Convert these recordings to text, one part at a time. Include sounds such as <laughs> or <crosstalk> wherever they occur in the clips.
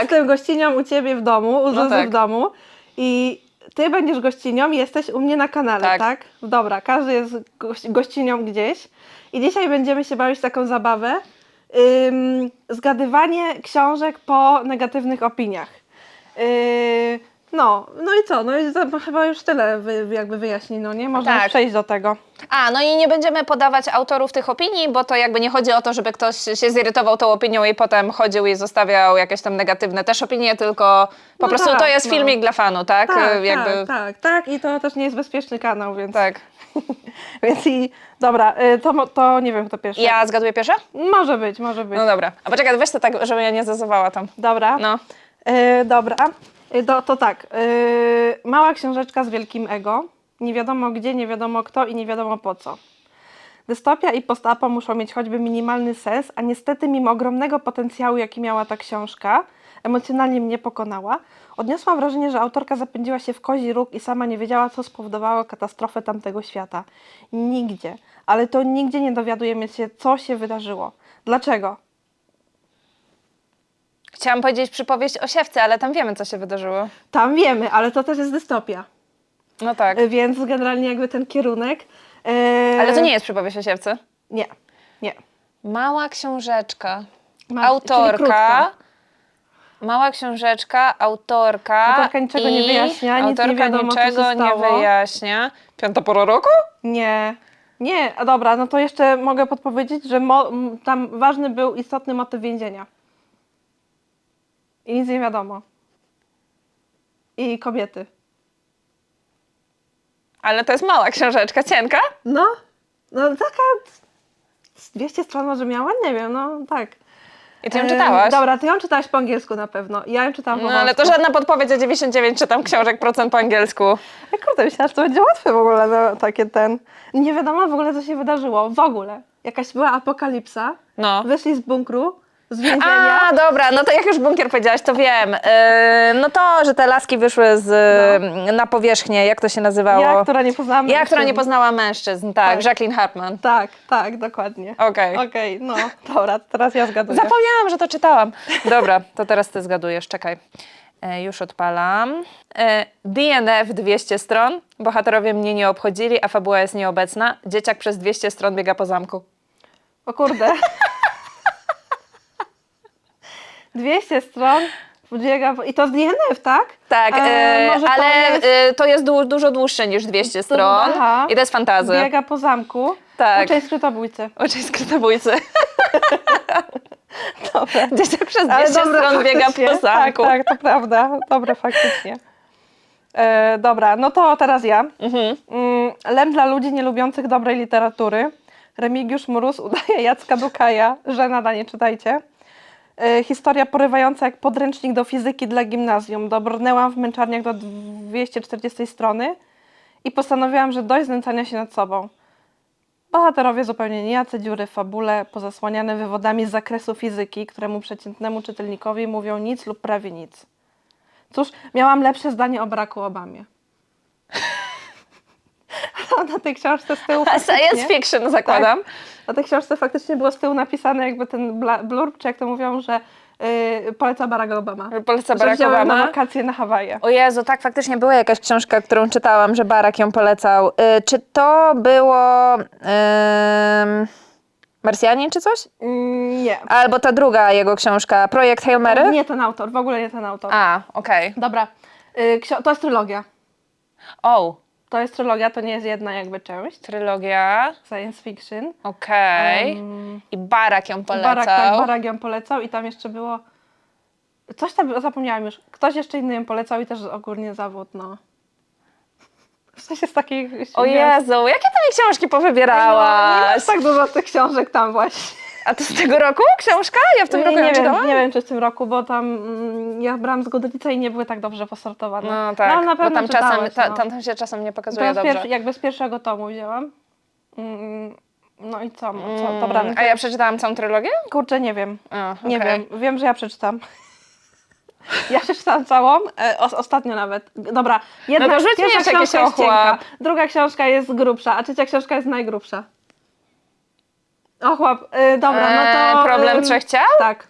tak. jestem gościnią u ciebie w domu, u Zuzy tak. w domu i ty będziesz gościnią, jesteś u mnie na kanale, Tak. tak? Dobra, każdy jest goś, gościnią gdzieś i dzisiaj będziemy się bawić taką zabawę. Ym, zgadywanie książek po negatywnych opiniach. Yy, no, no i co? No i za, chyba już tyle wy, jakby wyjaśni, no nie? Można Tak. przejść do tego. A, no i nie będziemy podawać autorów tych opinii, bo to jakby nie chodzi o to, żeby ktoś się zirytował tą opinią i potem chodził i zostawiał jakieś tam negatywne też opinie, tylko po No prostu tak, to jest no. filmik dla fanu, tak? Tak, jakby... tak, tak, tak. I to też nie jest bezpieczny kanał, więc... tak. <laughs> Więc i dobra, y, to, mo- to nie wiem kto pierwszy. Ja zgaduję pierwsze? Może być, może być. No dobra. A poczekaj, weź to tak, żeby ja nie zazowała tam. Dobra. No. Y, dobra. Y, to, to tak. y, mała książeczka z wielkim ego. Nie wiadomo gdzie, nie wiadomo kto i nie wiadomo po co. Dystopia i postapo muszą mieć choćby minimalny sens, a niestety mimo ogromnego potencjału, jaki miała ta książka, emocjonalnie mnie pokonała. Odniosłam wrażenie, że autorka zapędziła się w kozi róg i sama nie wiedziała, co spowodowało katastrofę tamtego świata. Nigdzie, ale to nigdzie nie dowiadujemy się, co się wydarzyło. Dlaczego? Chciałam powiedzieć przypowieść o siewce, ale tam wiemy, co się wydarzyło. Tam wiemy, ale to też jest dystopia. No tak. Y, Więc generalnie jakby ten kierunek. e, Ale to nie jest przypowieść o siewce. Nie, nie. Mała książeczka. Ma- autorka. Mała książeczka, autorka. Autorka niczego nie i wyjaśnia, nic nie autorka wiadomo, co się niczego nie stało. wyjaśnia. Piąta pora roku? Nie. Nie, a dobra, no to jeszcze mogę podpowiedzieć, że mo- tam ważny był istotny motyw więzienia. I nic nie wiadomo. I kobiety. Ale to jest mała książeczka, cienka? No, no taka z 200 stron może miała? Nie wiem, no tak. I ty ją Em, czytałaś? Dobra, ty ją czytałaś po angielsku na pewno. Ja ją czytałam po No ale to polsku. żadna podpowiedź, a 99 czytam książek procent po angielsku. Ja kurde, myślałam, że to będzie łatwe w ogóle, no, takie ten... Nie wiadomo w ogóle, co się wydarzyło. W ogóle. Jakaś była apokalipsa. No. Wyszli z bunkru, z więzienia. A, dobra, no to jak już bunkier powiedziałaś, to wiem. Yy, no to, że te laski wyszły z, na powierzchnię, jak to się nazywało? Ja, która nie poznałam Ja, która nie mężczyzn. poznała mężczyzn, tak, Tak. Jacqueline Hartman. Tak, tak, dokładnie. Okej. Okej, no, dobra, teraz ja zgaduję. Zapomniałam, że to czytałam. Dobra, to teraz ty zgadujesz, czekaj. E, już odpalam. E, DNF 200 stron. Bohaterowie mnie nie obchodzili, a fabuła jest nieobecna. Dzieciak przez 200 stron biega po zamku. O kurde. <laughs> 200 stron, biega, i to z DNF, tak? Tak, E, e, może to ale jest- e, to jest du- dużo dłuższe niż 200 stron. aha. I to jest fantazy. Biega po zamku. Tak. Uczeń skrytobójcy. Oczy skrytobójcy. <laughs> Dobra. Dzieciak przez Ale 200 dobre stron biega po zamku. Tak, tak, to prawda. Dobre faktycznie. E, dobra, no to teraz ja. Mhm. Mm, Lem dla ludzi nielubiących dobrej literatury. Remigiusz Mróz udaje Jacka Dukaja, że nada nie czytajcie. E, historia porywająca jak podręcznik do fizyki dla gimnazjum. Dobrnęłam w męczarniach do 240 strony i postanowiłam, że dość znęcania się nad sobą. Bohaterowie zupełnie nijacy, dziury fabule, pozasłaniane wywodami z zakresu fizyki, któremu przeciętnemu czytelnikowi mówią nic lub prawie nic. Cóż, miałam lepsze zdanie o Baracku Obamie. <laughs> Na tej książce z tyłu A Science fiction zakładam. na tej książce faktycznie było z tyłu napisane jakby ten blurb, czy jak to mówią, że yy, poleca Barack Obama. Poleca Że Barack na Obama. wakacje na Hawaje. O Jezu, tak, faktycznie była jakaś książka, którą czytałam, że Barack ją polecał. Y, czy to było ym, Marsjanin czy coś? Mm, nie. Albo ta druga jego książka, Projekt Hail Mary? Nie ten autor, w ogóle nie ten autor. A, okej. Dobra, yy, ksio- to jest trylogia. O, To jest trylogia, to nie jest jedna jakby część. trylogia, Science fiction. okej. Em, I Barack ją polecał. Barak, tak, Barak ją polecał i tam jeszcze było... Coś tam, zapomniałam już. Ktoś jeszcze inny ją polecał i też ogólnie zawód, no. W sensie z takich... O Jezu, jakie ty mi książki No, nie powybierałaś? masz tak dużo tych książek tam właśnie. A to z tego roku książka? Ja w tym nie, roku ją nie, wiem, czytałam? nie wiem, czy w tym roku, bo tam mm, ja brałam z Goodreadsa i nie były tak dobrze posortowane. No tak, ale na bo pewno tam czasem, czytałaś, ta, no. tam, tam się czasem nie To pokazuje dobrze. pierwszy, jakby z pierwszego tomu wzięłam. Mm, No i co? co Mm, dobra, A ja przeczytałam całą trylogię? kurczę, nie wiem. A, Nie okej. wiem, wiem, że ja przeczytam. <laughs> Ja przeczytałam całą, e, os, ostatnio nawet. Dobra, jedna No to rzuć mi pierwsza jeszcze książka jest cienka, druga książka jest grubsza, a trzecia książka jest najgrubsza. Ochłap, y, dobra, no to... Eee, problem ym, trzech ciał? Tak.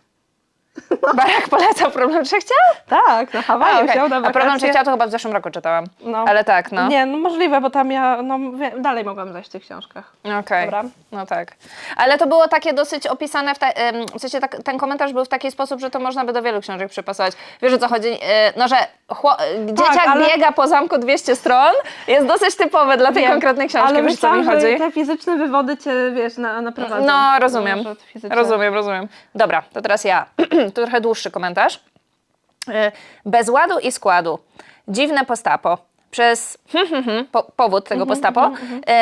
<laughs> Barak polecał Problem Trzech Ciał? Tak, na A, Hawaju okej. chciał na A Problem wakacje. Trzech Ciał to chyba w zeszłym roku czytałam. No. Ale tak, no. Nie, no możliwe, bo tam ja, no wie, dalej mogłam zajść w tych książkach. Okej. Dobra. No tak. Ale to było takie dosyć opisane, w, ta, em, w sensie tak, ten komentarz był w taki sposób, że to można by do wielu książek przypasować. Wiesz o co chodzi? E, No, że chło, e, dzieciak ale- biega po zamku 200 stron jest dosyć typowe dla tej Wiem, konkretnej książki. Ale Wiesz co mi myślałam, chodzi? że te fizyczne wywody cię, wiesz, na, naprowadzą. No, rozumiem. Że fizyczne- Rozumiem, rozumiem. Dobra, to teraz ja. <clears throat> tu trochę dłuższy komentarz. Y, Bez ładu i składu. Dziwne postapo. Przez <laughs> po, powód tego postapo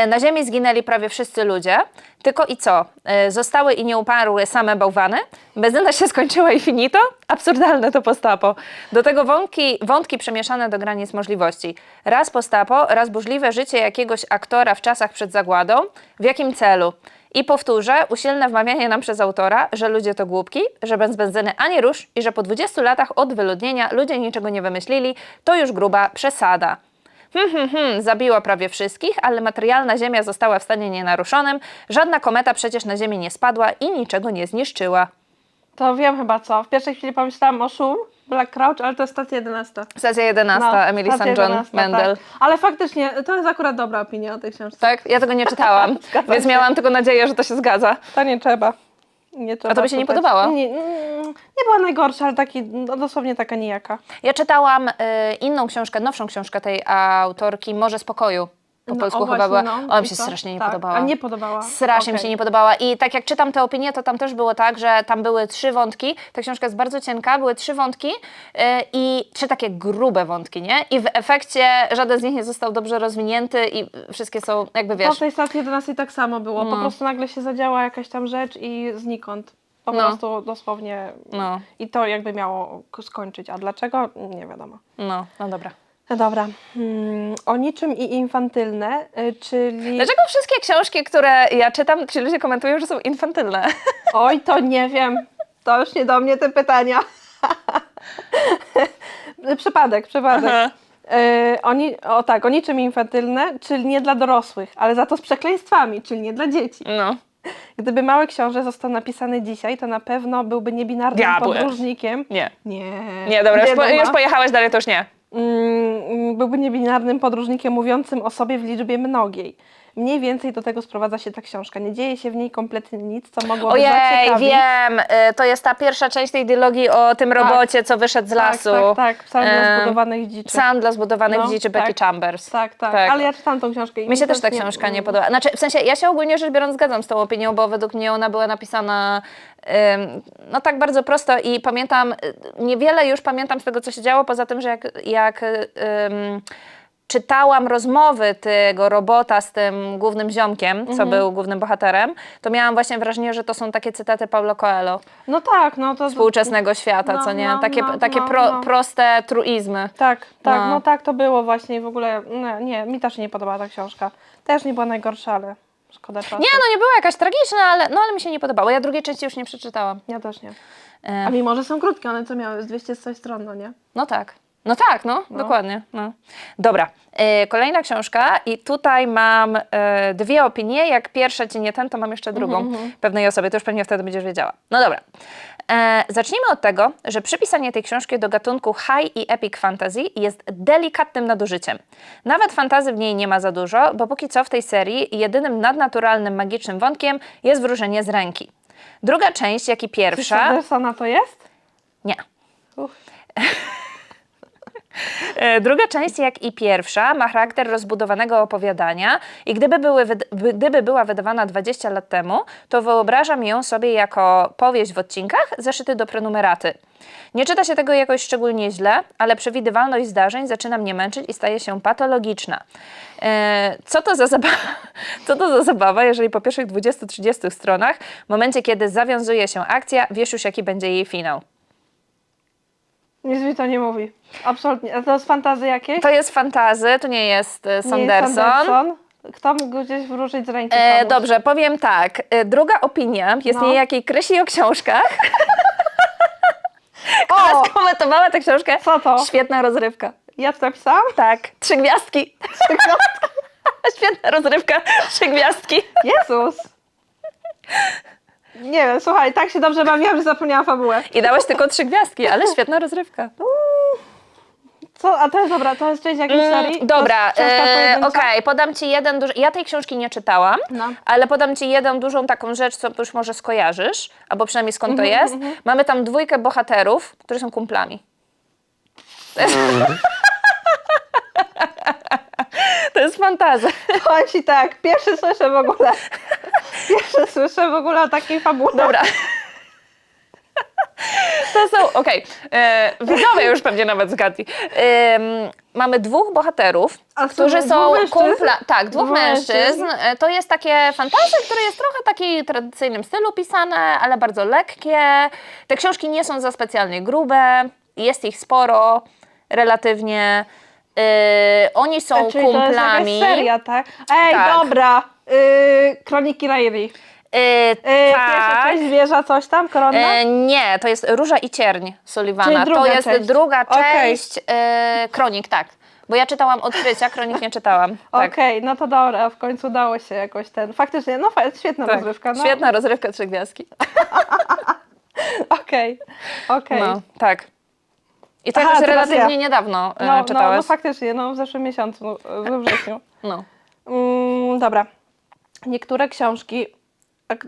y, na ziemi zginęli prawie wszyscy ludzie. Tylko i co? Y, Zostały i nie uparły same bałwany? Benzyna się skończyła i finito? Absurdalne to postapo. Do tego wątki, wątki przemieszane do granic możliwości. Raz postapo, raz burzliwe życie jakiegoś aktora w czasach przed zagładą. W jakim celu? I powtórzę, usilne wmawianie nam przez autora, że ludzie to głupki, że bez benzyny ani rusz i że po 20 latach od wyludnienia ludzie niczego nie wymyślili, to już gruba przesada. Hmm, hmm, hmm, zabiła prawie wszystkich, ale materialna Ziemia została w stanie nienaruszonym, żadna kometa przecież na Ziemię nie spadła i niczego nie zniszczyła. To wiem chyba co. W pierwszej chwili pomyślałam o Szum, Black Crouch, ale to jest stacja 11. Stacja 11, No, Emily St. John 11, Mendel. Tak. Ale faktycznie, to jest akurat dobra opinia o tej książce. Tak? Ja tego nie <laughs> czytałam, <laughs> więc się. miałam tylko nadzieję, że to się zgadza. To nie trzeba. Nie trzeba tobie się nie podobała? Nie, nie była najgorsza, ale taki, no, dosłownie taka nijaka. Ja czytałam y, inną książkę, nowszą książkę tej autorki, Morze Spokoju. Po No, polsku o, chyba właśnie, była. no. Ona mi się co? strasznie nie Tak. podobała. A nie podobała? Strasznie mi się nie podobała. I tak jak czytam te opinie, to tam też było tak, że tam były trzy wątki. Ta książka jest bardzo cienka, były trzy wątki yy, i trzy takie grube wątki, nie? I w efekcie żaden z nich nie został dobrze rozwinięty i wszystkie są jakby Po wiesz. tej stacji 11 tak samo było. Po No. prostu nagle się zadziała jakaś tam rzecz i znikąd. Po No. prostu dosłownie. No, I to jakby miało skończyć. A dlaczego? Nie wiadomo. no, no dobra. No dobra. Hmm, o niczym i infantylne, y, czyli. Dlaczego wszystkie książki, które ja czytam, ci ludzie komentują, że są infantylne? <laughs> Oj, to nie wiem. To już nie do mnie te pytania. <laughs> przypadek, przypadek. Aha. Y, oni, o tak, o niczym infantylne, czyli nie dla dorosłych, ale za to z przekleństwami, czyli nie dla dzieci. No. Gdyby Mały Książę został napisany dzisiaj, to na pewno byłby niebinarnym Diabły. podróżnikiem. Nie. Nie. Nie, dobra, już, po, już pojechałeś dalej, to już nie. Mm, byłby niebinarnym podróżnikiem mówiącym o sobie w liczbie mnogiej. Mniej więcej do tego sprowadza się ta książka. Nie dzieje się w niej kompletnie nic, co mogłoby Ojej, zaciekawić. wiem, y, to jest ta pierwsza część tej dylogii o tym robocie, co wyszedł z lasu. Tak, tak, tak. Psalm dla zbudowanych dziczy. Psalm dla zbudowanych No, dziczy Becky tak. Chambers. Tak, tak, Tak. Ale ja czytam tą książkę. i Mi się też ta książka nie podoba. Znaczy, w sensie, ja się ogólnie rzecz biorąc zgadzam z tą opinią, bo według mnie ona była napisana ym, no tak bardzo prosto i pamiętam, y, niewiele już pamiętam z tego, co się działo, poza tym, że jak, jak ym, czytałam rozmowy tego robota z tym głównym ziomkiem, Mhm. co był głównym bohaterem, to miałam właśnie wrażenie, że to są takie cytaty Paulo Coelho, No tak, no to... współczesnego świata, No, co nie? no, takie no, takie no, pro, no. proste truizmy. Tak, tak, No. no. tak to było właśnie i w ogóle, nie, mi też nie podobała ta książka. Też nie była najgorsza, ale szkoda czasu. Nie, no nie była jakaś tragiczna, ale, no, ale mi się nie podobało. Ja drugiej części już nie przeczytałam. Ja też nie. A mimo, że są krótkie, one co miały? Z 200 coś stron, no nie? No tak. No tak, no, dokładnie. No. Dobra, e, kolejna książka i tutaj mam e, dwie opinie. Jak pierwsza ci nie ten, to mam jeszcze drugą pewnej osobie. To już pewnie wtedy będziesz wiedziała. No dobra. E, zacznijmy od tego, że przypisanie tej książki do gatunku high i epic fantasy jest delikatnym nadużyciem. Nawet fantazy w niej nie ma za dużo, bo póki co w tej serii jedynym nadnaturalnym, magicznym wątkiem jest wróżenie z ręki. Druga część, jak i pierwsza... Sandersona to jest? Nie. Uff. <laughs> E, Druga część, jak i pierwsza, ma charakter rozbudowanego opowiadania i gdyby, były, gdyby była wydawana 20 lat temu, to wyobrażam ją sobie jako powieść w odcinkach zaszyty do prenumeraty. Nie czyta się tego jakoś szczególnie źle, ale przewidywalność zdarzeń zaczyna mnie męczyć i staje się patologiczna. E, Co to za zabawa, <laughs> co to za zabawa jeżeli po pierwszych 20-30 stronach, w momencie kiedy zawiązuje się akcja, wiesz już jaki będzie jej finał. Nic mi to nie mówi. Absolutnie. A to jest fantazy jakieś? To jest fantazy, to nie jest e, Nie jest Sanderson. Sanderson. Kto mógł gdzieś wróżyć z ręki E, komuś? dobrze, powiem tak. E, druga opinia jest No. niejakiej Krysi o książkach. <laughs> O! Która skomentowała tę książkę. Co to? Świetna rozrywka. Ja to napisałam? Tak, trzy gwiazdki. <laughs> Świetna rozrywka, trzy gwiazdki. Jezus! Nie wiem, słuchaj, tak się dobrze bawiłam, że zapomniałam fabułę. I dałeś tylko trzy gwiazdki, ale świetna rozrywka. Co? A to jest dobra, to jest część jakiejś serii? Mm, dobra, To jest książka e, pojedyncza? okej, podam ci jeden duży. Ja tej książki nie czytałam, No. ale podam ci jedną dużą taką rzecz, co już może skojarzysz, albo przynajmniej skąd to Mhm, jest. Mamy tam dwójkę bohaterów, którzy są kumplami. <laughs> To jest, fantazja. <laughs> Powiem ci tak, pierwszy słyszę w ogóle. <laughs> Pierwszy słyszę w ogóle o takiej fabule. Dobra. To są, okej, e, widzowie już pewnie nawet zgadli. Em, mamy dwóch bohaterów, A którzy są kumpla, tak, dwóch mężczyzn. mężczyzn. E, To jest takie fantazje, które jest trochę w takim tradycyjnym stylu pisane, ale bardzo lekkie. Te książki nie są za specjalnie grube, jest ich sporo, relatywnie. E, oni są E, Czyli to jest kumplami. seria, tak? Ej, Tak. dobra. Yy, Kroniki Rairi. E, Yy, Pierwsza tak. część zwierza, coś tam, koronna? E, nie, to jest Róża i Cierń Sullivana. Czyli druga to jest część. druga Okej. część e, kronik, tak. Bo ja czytałam odkrycia, kronik nie czytałam. <laughs> Tak. Okej, no to dobra, w końcu udało się jakoś ten. Faktycznie, no fa- świetna Tak. rozrywka. No. Świetna rozrywka trzy gwiazdki. <laughs> Okej, okej. No, tak. I to Aha, jakoś teraz relatywnie ja. niedawno e, No, no, czytałeś. no faktycznie, no w zeszłym miesiącu, we <laughs> wrześniu. No. Mm, dobra. Niektóre książki.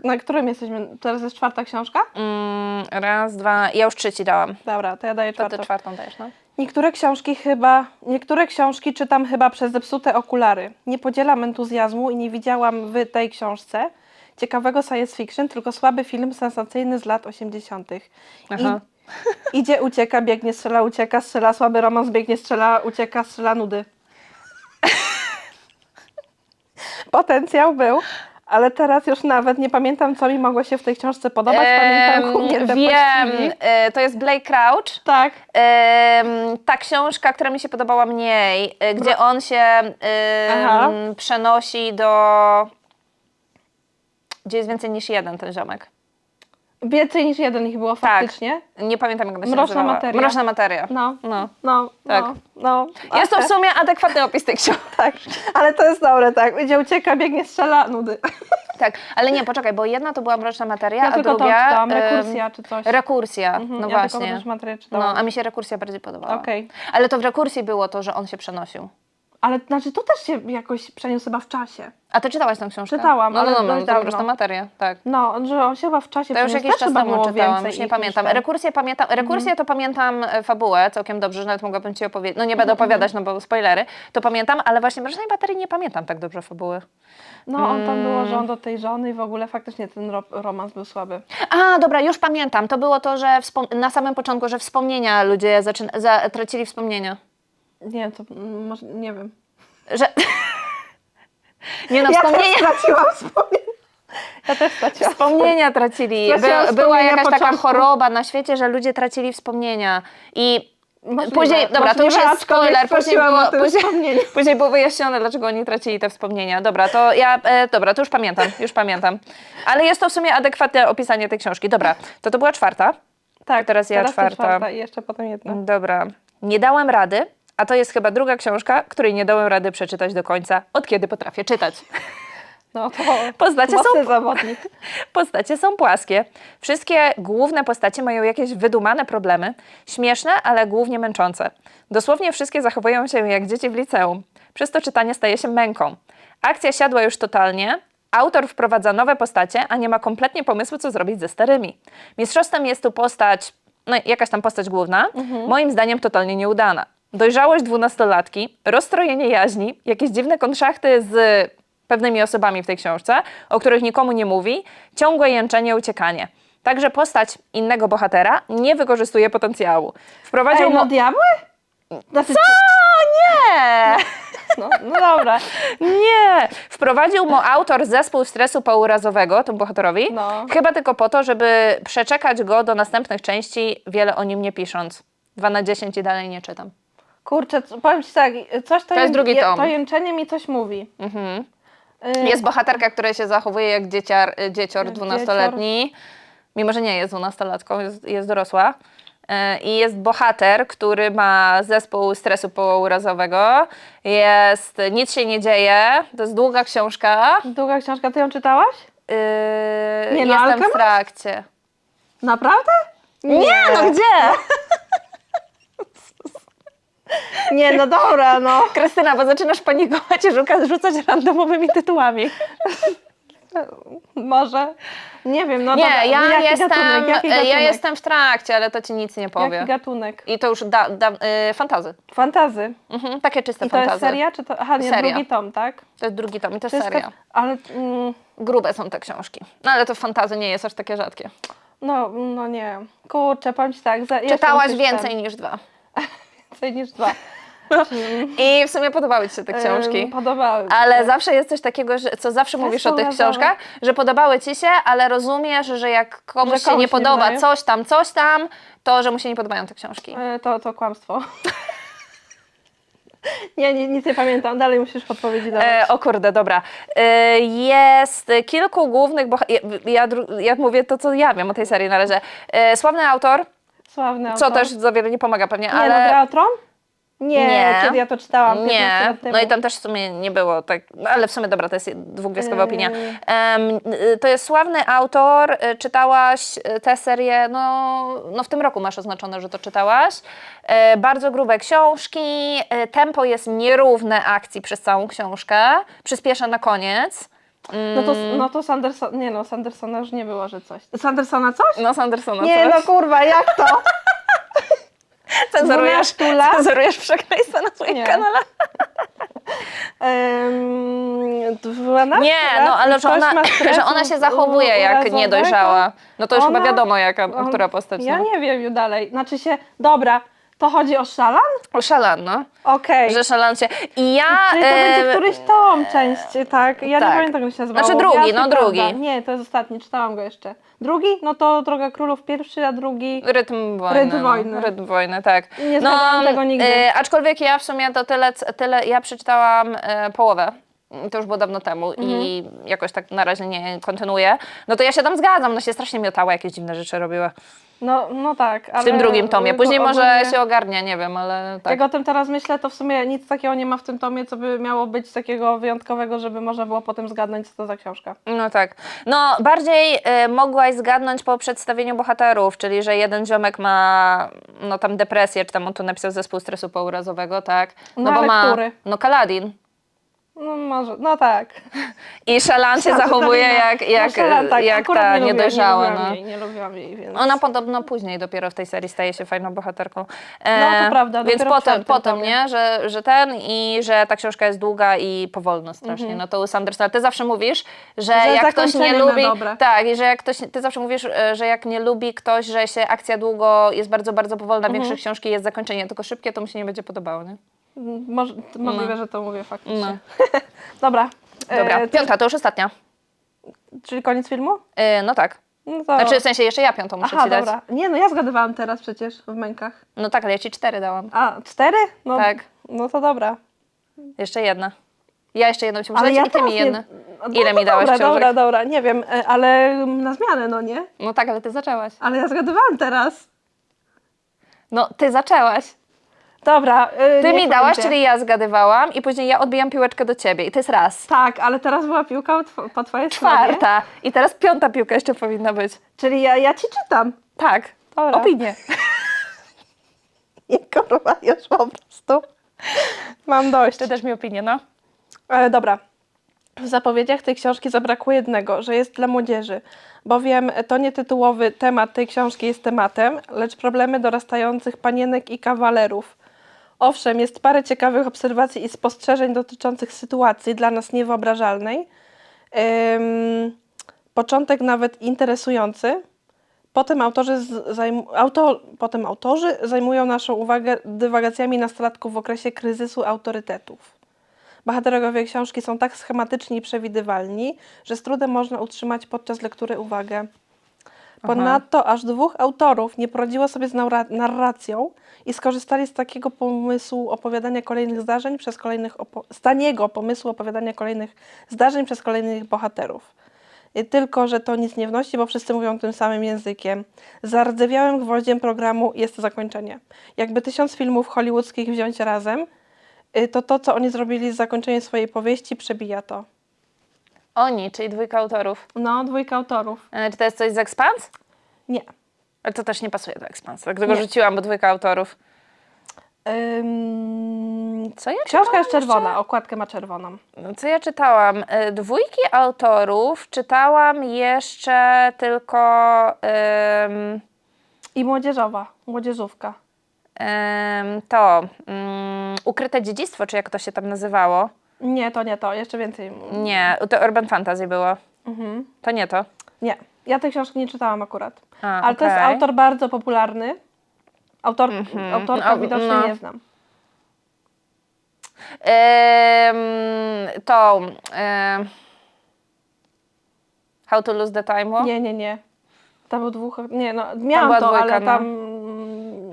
Na którym jesteśmy? Teraz jest czwarta książka? Mm, raz, dwa. Ja już trzeci dałam. Dobra, to ja daję To czwartą. ty czwartą dajesz, no. Niektóre książki chyba, niektóre książki czytam chyba przez zepsute okulary. Nie podzielam entuzjazmu i nie widziałam w tej książce ciekawego science fiction, tylko słaby film sensacyjny z lat 80. Aha. Idzie, ucieka, biegnie, strzela, ucieka, strzela, słaby romans, biegnie, strzela, ucieka, strzela, nudy. <laughs> Potencjał był, ale teraz już nawet nie pamiętam, co mi mogło się w tej książce podobać. Pamiętam humor Wiem, e, to jest Blake Crouch. Tak. Em, ta książka, która mi się podobała mniej, e, gdzie on się em, Aha. przenosi do. Gdzie jest więcej niż jeden ten ziomek. Więcej niż jeden ich było Tak. faktycznie. Nie pamiętam, jak ona się Mroczna nazywała. materia. Mroczna materia. No, No. no, Tak. no, no. Jest to w sumie adekwatny opis tej książki. <laughs> Tak, ale to jest dobre, tak. Idzie, ucieka, biegnie, strzela, nudy. <laughs> Tak, ale nie, poczekaj, bo jedna to była mroczna materia, Ja a tylko to druga. czytałam, em, rekursja czy coś. Rekursja, Mhm, no ja tylko właśnie. mroczną materię No, czytałam. a mi się rekursja bardziej podobała. Okej. Ale to w rekursji było to, że on się przenosił. Ale znaczy to też się jakoś przeniósł chyba w czasie. A ty czytałaś tę książkę? Czytałam, no, ale no, no, dość no to dawno. materia, tak. No, że on się chyba w czasie To już jakiś czas temu czytałam, już nie pamiętam. ten. Rekursję pamiętam, rekursję to pamiętam e, fabułę całkiem dobrze, że nawet mogłabym ci opowiedzieć. No nie będę Mhm. opowiadać, no bo spoilery. To pamiętam, ale właśnie mrocznej materii nie pamiętam tak dobrze fabuły. No, on tam było, Mm. że on do tej żony i w ogóle faktycznie ten ro romans był słaby. A, dobra, już pamiętam. To było to, że na samym początku, że wspomnienia ludzie zaczyn- za- tracili wspomnienia. Nie, to może, nie wiem. Że... <laughs> nie no, Ja wspomnienia, straciłam wspomnienia. Ja też straciłam. wspomnienia tracili. By, była wspomnienia jakaś taka początku. choroba na świecie, że ludzie tracili wspomnienia. I Możliwe, później, dobra, to już jest spoiler, później było, później, <laughs> później było wyjaśnione, dlaczego oni tracili te wspomnienia. Dobra, to ja, e, dobra, to już pamiętam, już pamiętam. Ale jest to w sumie adekwatne opisanie tej książki. Dobra, to to była czwarta. Tak, teraz ja to czwarta. czwarta i jeszcze potem jedna. Dobra. Nie dałem rady, a to jest chyba druga książka, której nie dałem rady przeczytać do końca, od kiedy potrafię czytać. No to Postacie są zawodnik. <laughs> Postacie są płaskie. Wszystkie główne postacie mają jakieś wydumane problemy, śmieszne, ale głównie męczące. Dosłownie wszystkie zachowują się jak dzieci w liceum. Przez to czytanie staje się męką. Akcja siadła już totalnie. Autor wprowadza nowe postacie, a nie ma kompletnie pomysłu, co zrobić ze starymi. Mistrzostwem jest tu postać, no jakaś tam postać główna, moim zdaniem totalnie nieudana. Dojrzałość dwunastolatki, rozstrojenie jaźni, jakieś dziwne konszachty z pewnymi osobami w tej książce, o których nikomu nie mówi, ciągłe jęczenie, uciekanie. Także postać innego bohatera nie wykorzystuje potencjału. Wprowadził Ej, mu... no diabły? Znaczy, Co? Nie! <laughs> no, no dobra. Nie! Wprowadził mu autor zespół stresu pourazowego, temu bohaterowi, No. chyba tylko po to, żeby przeczekać go do następnych części, wiele o nim nie pisząc. 2 na 10 i dalej nie czytam. Kurczę, co- powiem Ci tak, coś to, To jest drugi tom. to jęczenie mi coś mówi. Mhm. Y, Jest bohaterka, która się zachowuje jak dzieciar, dziecior Jak 12-letni, mimo że nie jest dwunastolatką, jest, jest dorosła. E, I jest bohater, który ma zespół stresu pourazowego. Jest, nic się nie dzieje, to jest długa książka. Długa książka, Ty ją czytałaś? Yy, Nie, no, jestem Alchemist? w trakcie. Naprawdę? Nie, no gdzie? <laughs> Nie, no dobra, no. Krystyna, bo zaczynasz panikować i rzuca- rzucać randomowymi tytułami. Może. Nie wiem, no nie, dobra. ja jaki jestem, Gatunek, jaki ja jestem w trakcie, ale to ci nic nie powie. Jaki gatunek? I to już da, da, y, fantazy. Fantazy. Mhm, takie czyste I to fantazy. jest seria, czy to... Aha, nie, Seria. drugi tom, tak? To jest drugi tom i to jest seria. tak- ale... Mm, Grube są te książki. No ale to fantazy nie jest aż takie rzadkie. no, no nie. Kurczę, powiem ci tak. Za, Czytałaś więcej niż dwa. Więcej niż dwa. <laughs> I w sumie podobały Ci się te książki. Podobały mi Ale zawsze jest coś takiego, że, co zawsze mówisz o tych książkach, że podobały Ci się, ale rozumiesz, że jak komuś Że się komuś nie nie podoba coś tam, coś tam, to że mu się nie podobają te książki. E, To, to kłamstwo. <laughs> nie, nie, nic nie pamiętam. Dalej musisz podpowiedzi dawać. E, o kurde, dobra. E, jest kilku głównych bohaterów. Ja, ja, dru- ja mówię to, co ja wiem o tej serii na razie. E, sławny autor, Sławny co autor. też za wiele nie pomaga pewnie, Nie, ale... no, Gra o Tron? Nie, Nie. kiedy ja to czytałam. 15 Nie, lat temu. no i tam też w sumie nie było tak, no ale w sumie dobra, to jest dwugwiazdkowa Yy. opinia. Em, y, to jest sławny autor, y, czytałaś y, tę serię, no, no w tym roku masz oznaczone, że to czytałaś. E, bardzo grube książki, e, tempo jest nierówne akcji przez całą książkę, przyspiesza na koniec. No to, Mm. no to Sanderson, nie no, Sandersona już nie było, że coś. Sandersona coś? No Sandersona nie coś. no kurwa, jak to? <laughs> cenzurujesz, 12 lat? cenzurujesz przekleństwa na swoim Nie. kanale? <laughs> Um, 12 Nie, lat no ale że ona, ma stresu <laughs> że ona się zachowuje jak urazowego? niedojrzała. No to już chyba Ona- wiadomo, jaka, On- która postać. Ja no. nie wiem już dalej. Znaczy się, dobra, to chodzi o Szalan? O Szalan, no. Okej. Że Szalan się... I ja... Czyli to będzie e, któryś tom część, tak? Ja tak. nie pamiętam, jak się nazywało. Znaczy drugi, no prawda? drugi. Nie, to jest ostatni, czytałam go jeszcze. Drugi? No to Droga Królów pierwszy, a drugi... Rytm wojny. Rytm no. wojny. Rytm wojny, tak. Nie zgadzałam tego nigdy. e, aczkolwiek ja w sumie to tyle, tyle ja przeczytałam e, połowę. To już było dawno temu i Mhm. jakoś tak na razie nie kontynuuję. No to ja się tam zgadzam, no się strasznie miotała, jakieś dziwne rzeczy robiła. No, no tak, ale... W tym drugim tomie. Później może ogólnie- się ogarnia, nie wiem, ale tak. Jak o tym teraz myślę, to w sumie nic takiego nie ma w tym tomie, co by miało być takiego wyjątkowego, żeby można było potem zgadnąć, co to za książka. No tak. No bardziej y, mogłaś zgadnąć po przedstawieniu bohaterów, czyli że jeden ziomek ma no tam depresję, czy tam on tu napisał zespół stresu pourazowego, tak? No, ale ma który? no Kaladin. No może, no tak. I Szalan się zachowuje jak, jak, no, Szalan, tak, jak akurat ta nie lubiłam- niedojrzała. Nie lubiłam no. jej, nie lubiłam jej, więc... Ona podobno później dopiero w tej serii staje się fajną bohaterką. No, to prawda, Więc dopiero potem, potem nie? Że, że ten i że ta książka jest długa i powolna strasznie. No to u Sandersona, ty zawsze mówisz, że, Mhm. Że jak ktoś nie lubi... dobre. Tak, i że jak ktoś, ty zawsze mówisz, e, że jak nie lubi ktoś, że się akcja długo jest bardzo, bardzo powolna, Mhm. większe książki jest zakończenie tylko szybkie, to mu się nie będzie podobało, nie? Może, możliwe, że to mówię faktycznie. No. Dobra. <laughs> Dobra, E, piąta, to już ostatnia. czyli koniec filmu? E, no tak. No to... Znaczy w sensie jeszcze ja piątą muszę Aha, ci dać. dobra. Nie, no ja zgadywałam teraz przecież w mękach. No tak, ale ja ci cztery dałam. A, cztery? No, Tak. No to dobra. Jeszcze jedna. Ja jeszcze jedną ci muszę Ale dać ja i ty mi teraz nie- jedną. No Ile to mi dałeś dobra, książek? Dobra, dobra, nie wiem, e, ale na zmianę, no nie? No tak, ale ty zaczęłaś. Ale ja zgadywałam teraz. No, ty zaczęłaś. Dobra. e, Ty mi dałaś, czyli ja zgadywałam i później ja odbijam piłeczkę do ciebie i to jest raz. Tak, ale teraz była piłka tw- po twojej stronie. Czwarta. I teraz piąta piłka jeszcze powinna być. Czyli ja, ja ci czytam. Tak. Dobra. Opinię. <laughs> Nie kurwa, już po prostu. Mam dość. Ty też mi opinię, no. E, dobra. W zapowiedziach tej książki zabrakło jednego, że jest dla młodzieży, bowiem to nie tytułowy temat tej książki jest tematem, lecz problemy dorastających panienek i kawalerów. Owszem, jest parę ciekawych obserwacji i spostrzeżeń dotyczących sytuacji dla nas niewyobrażalnej. Ym, początek nawet interesujący. Potem autorzy, zajm, potem autorzy zajmują naszą uwagę dywagacjami nastolatków w okresie kryzysu autorytetów. Bohaterowie książki są tak schematyczni i przewidywalni, że z trudem można utrzymać podczas lektury uwagę. Ponadto aż dwóch autorów nie poradziło sobie z narra- narracją i skorzystali z takiego pomysłu opowiadania kolejnych zdarzeń przez kolejnych z pomysłu opowiadania kolejnych zdarzeń przez kolejnych bohaterów. Y, Tylko, że to nic nie wnosi, bo wszyscy mówią tym samym językiem. Zardzewiałym gwoździem programu jest to zakończenie. Jakby tysiąc filmów hollywoodzkich wziąć razem, y, to to, co oni zrobili z zakończeniem swojej powieści, przebija to. Oni, czyli dwójka autorów. No, dwójka autorów. E, Czy to jest coś z Expans? Nie. Ale to też nie pasuje do Expans. Dlatego Nie. rzuciłam, bo dwójka autorów. Ym, Co ja książka czytałam jest czerwona, okładkę ma czerwoną. No, Co ja czytałam? E, Dwójki autorów czytałam jeszcze tylko em, I młodzieżowa, młodzieżówka. em, to mm, Ukryte dziedzictwo, czy jak to się tam nazywało? Nie, to nie to, jeszcze więcej. Nie, to Urban Fantasy było. Mhm. To nie to. Nie, ja tej książki nie czytałam akurat. A, Ale to jest autor bardzo popularny. Autor, Autorka No, widocznie no. nie znam. Em, to How to Lose the Time? Nie, nie, nie. Tam był dwóch. Nie, no, miałam to, dwójka, ale no. tam.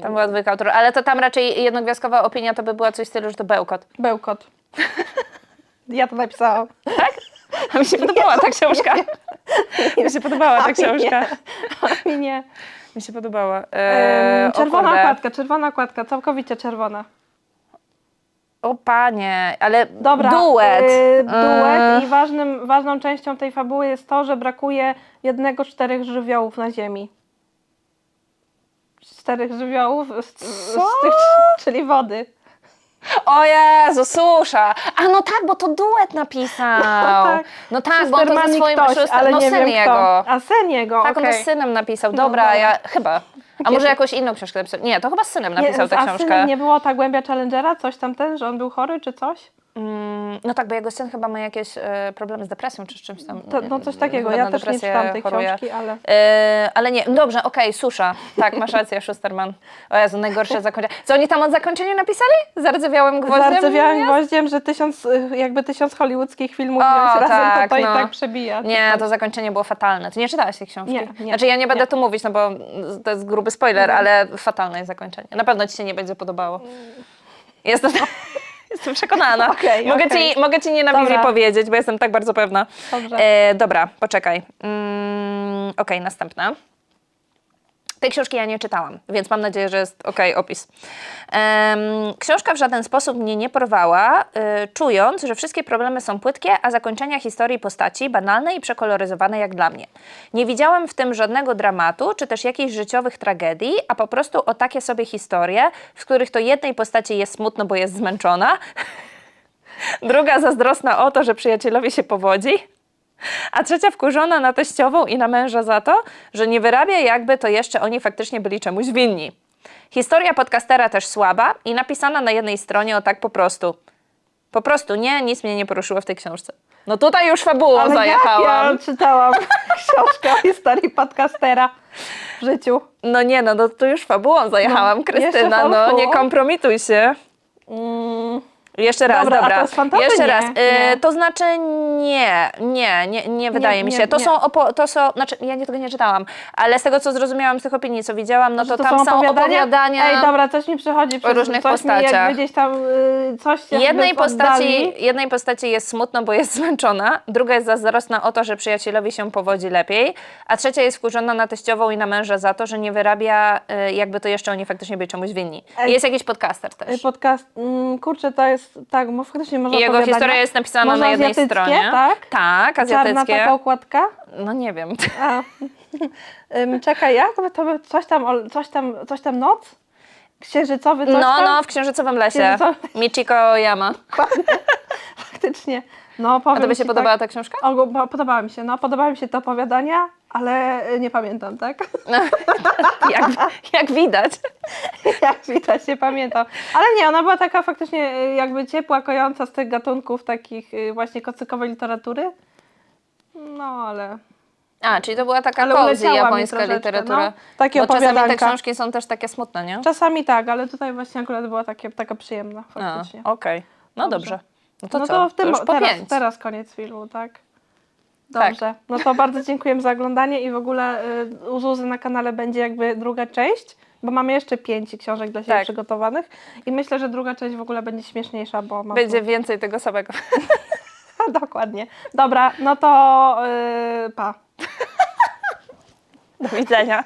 Tam była dwójka autorów, ale to tam raczej jednogwiazdkowa opinia to by była coś w stylu, że to bełkot. Bełkot. <laughs> ja to napisałam. A mi się podobała ta książka. Mi się podobała ta książka. A mi nie. Mi się podobała. Eee, czerwona okładka, czerwona okładka, całkowicie czerwona. O panie, ale Dobra. duet. y, duet Eee, i ważnym, ważną częścią tej fabuły jest to, że brakuje jednego z czterech żywiołów na Ziemi. Czterech żywiołów, z, z tych, czyli wody. O Jezu, susza. A no tak, bo to duet napisał. tak. No tak, bo on to ze swoim ktoś, szóstym, ale no nie syn wiem jego. kto. A syn jego, Tak, on okej. to z synem napisał. No Dobra, dobra. ja chyba. A może jakąś inną książkę napisał? Nie, to chyba z synem napisał tę a książkę. synem nie było ta głębia Challengera? Coś tam ten, że on był chory czy coś? Mm, no tak, bo jego syn chyba ma jakieś e, problemy z depresją czy z czymś tam. To, no coś takiego. Ja też nie czytam tej choruje. książki, ale... E, ale nie, dobrze, okej, susza. Tak, masz rację, Schusterman. O Jezu, najgorsze zakończenie. Co oni tam od zakończenia napisali? Zardzewiałym gwoździem? Zardzewiałym Jest? gwoździem, że tysiąc, y, jakby tysiąc hollywoodzkich filmów O, razem, tak, to to no. i tak przebija. czy Nie, coś. to zakończenie było fatalne. Ty nie czytałaś tej książki? Nie, nie, Znaczy ja nie będę nie. tu mówić, no bo to jest gruby spoiler, ale fatalne jest zakończenie. Na pewno ci się nie będzie podobało. Jestem, <laughs> jestem przekonana. <laughs> Okej, mogę, okej. ci, mogę ci nie na wizji powiedzieć, bo jestem tak bardzo pewna. Dobrze. E, dobra, poczekaj. Mm, okej, następna. Tej książki ja nie czytałam, więc mam nadzieję, że jest ok opis. Em, książka w żaden sposób mnie nie porwała, y, czując, że wszystkie problemy są płytkie, a zakończenia historii postaci banalne i przekoloryzowane jak dla mnie. Nie widziałam w tym żadnego dramatu, czy też jakichś życiowych tragedii, a po prostu o takie sobie historie, w których to jednej postaci jest smutno, bo jest zmęczona, <laughs> druga zazdrosna o to, że przyjacielowi się powodzi, a trzecia wkurzona na teściową i na męża za to, że nie wyrabia jakby to jeszcze oni faktycznie byli czemuś winni. Historia podcastera też słaba i napisana na jednej stronie o tak po prostu. Po prostu nie, nic mnie nie poruszyło w tej książce. No tutaj już fabułą Ale zajechałam. jak ja czytałam <laughs> książkę o historii podcastera w życiu. No nie, no, no to już fabułą zajechałam, No, Krystyna, no nie kompromituj się. Mm, Jeszcze raz, Dobra, a dobra. to jest fantazy? Jeszcze Nie, raz. Y, nie. to znaczy nie, nie, nie, nie wydaje mi nie, się. To nie. są, opo- to są, znaczy ja nie, tego nie czytałam, ale z tego co zrozumiałam z tych opinii, co widziałam, no to, że tam są opowiadania. Ej, dobra, coś mi przychodzi przez różnych coś Mi postaciach. jakby gdzieś tam y, coś się Jednej jakby postaci, oddali. jednej postaci jest smutno, bo jest <laughs> zmęczona, druga jest zazdrosna o to, że przyjacielowi się powodzi lepiej, a trzecia jest wkurzona na teściową i na męża za to, że nie wyrabia, y, jakby to jeszcze oni faktycznie byli czemuś winni. Jest jakiś podcaster też. Podcast, mm, kurczę, to jest, tak, bo faktycznie może I jego historia jest napisana Może na jednej stronie. tak? Tak, Czarna azjatyckie. taka okładka. No nie wiem. A. <laughs> Czekaj, jak? To by, coś tam, coś tam, coś tam noc? Księżycowy coś No, tam? no, w Księżycowym Lesie. Księżycowym- Michiko Yama. <laughs> Faktycznie. No, A tobie się podobała tak, ta książka? O, podobała mi się, no, podobały mi się te opowiadania, ale nie pamiętam, tak? <laughs> jak, jak widać. <laughs> Jak widać, nie pamiętam. Ale nie, ona była taka faktycznie y, jakby ciepła, kojąca z tych gatunków takich y, właśnie kocykowej literatury. No, ale... A, czyli to była taka Ale cozy japońska literatura. no. Takie Bo czasami te książki są też takie smutne, nie? Czasami tak, ale tutaj właśnie akurat była takie, taka przyjemna faktycznie. Okej. No Dobrze. dobrze. No to no co? to w tym po teraz, pięć. teraz koniec filmu, tak? Tak. Dobrze. No to bardzo dziękujemy za oglądanie i w ogóle y, u Zuzy na kanale będzie jakby druga część, bo mamy jeszcze pięć książek dla siebie Tak. przygotowanych i myślę, że druga część w ogóle będzie śmieszniejsza, bo mam Będzie więcej tego samego. tu... <laughs> Dokładnie. Dobra, no to y, pa. <laughs> Do widzenia.